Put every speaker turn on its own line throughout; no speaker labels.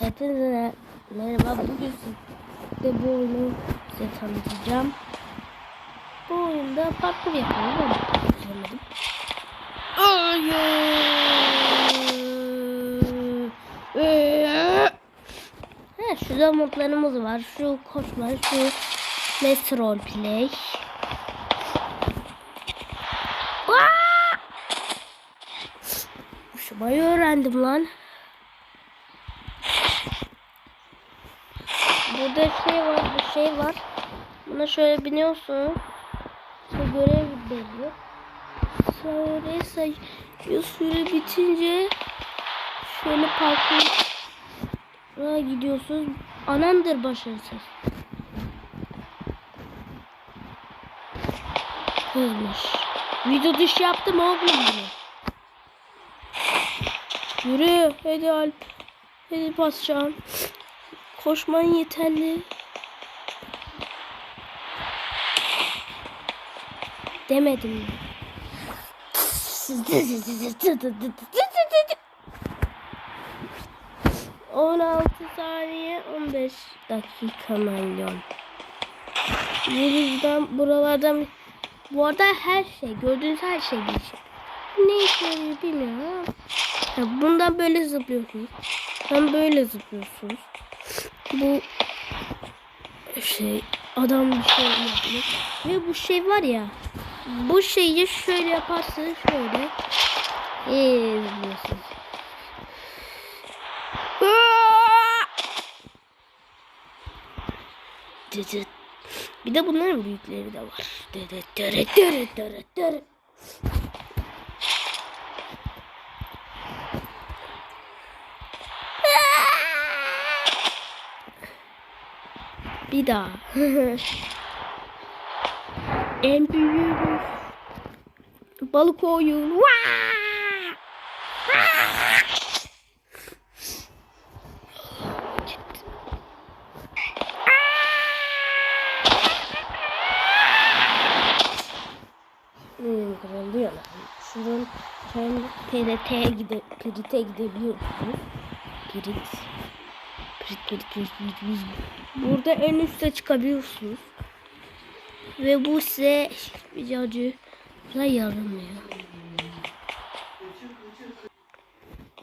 Hepinize merhaba. Bugün size bu oyunu size tanıtacağım. Bu oyunda parkur yapalım ama yapamadım. Ha, şurada modlarımız var. Şu koşma, şu Let's Roleplay. Aa! Uçmayı öğrendim lan. Burada şey var, bir şey var. Buna şöyle biniyorsun. Sonra görev veriyor. Sonra sayıyor süre bitince şöyle parkura gidiyorsunuz. Anandır başarısız. Kızmış. Video dışı yaptım oğlum bunu. Yürü hadi Alp. Hadi basacağım. Koşman yeterli. Demedim mi? 16 saniye 15 dakika milyon. Buradan buralardan bu arada her şey gördüğünüz her şey değişik. Ne işe bilmiyorum ya bundan böyle zıplıyorsunuz. Ben böyle zıplıyorsunuz. Bu şey adam bir şey yapmış. Ve bu şey var ya bu şeyi şöyle yaparsınız şöyle izliyorsunuz. Dıdıt. Bir de bunların büyükleri de var. Bir daha. en büyük balık oyun. Hmm, kırılıyor lan. Şuradan hem TRT'ye gide, gidebiliyorsunuz. Pirit. Pirit, pirit, pirit, pirit, pirit. Burada en üste çıkabiliyorsunuz. Ve bu size hiçbir cacığa yaramıyor.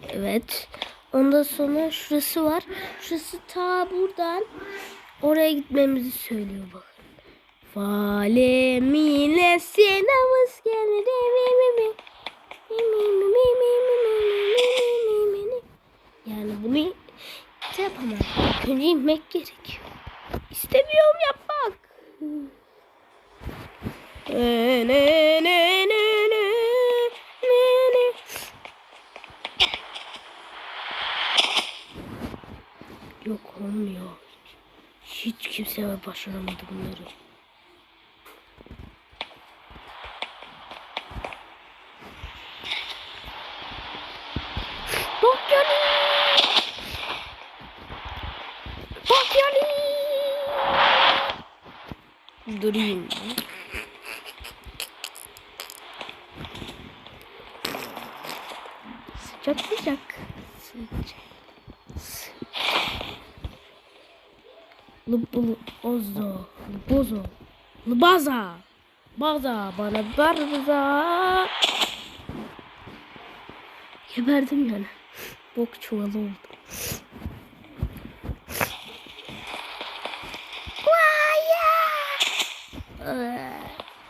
Evet. Ondan sonra şurası var. Şurası ta buradan oraya gitmemizi söylüyor bakın. Fale mile sinavız geldi. Yani bunu şey yapamam. Önce inmek gerekiyor. İstemiyorum yapmak. Ne ne ne ne ne ne ne. Yok olmuyor. Hiç kimse başaramadı bunları. Bak yani. Durayım. Sıcak sıcak. Sıcak. Lubulu ozo. Lubozo. Lubaza. Baza. Bana barbaza. Geberdim yani. Bok çuvalı oldu.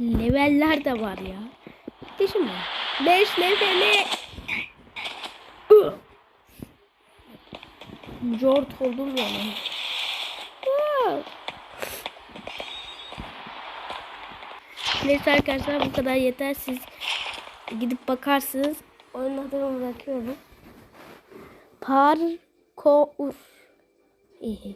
Leveller de var ya. Düşünme. 5 leveli. Jort oldum. Ugh. Neyse arkadaşlar bu kadar yeter. Siz gidip bakarsınız. Oyun adını bırakıyorum. Parkour. İyi.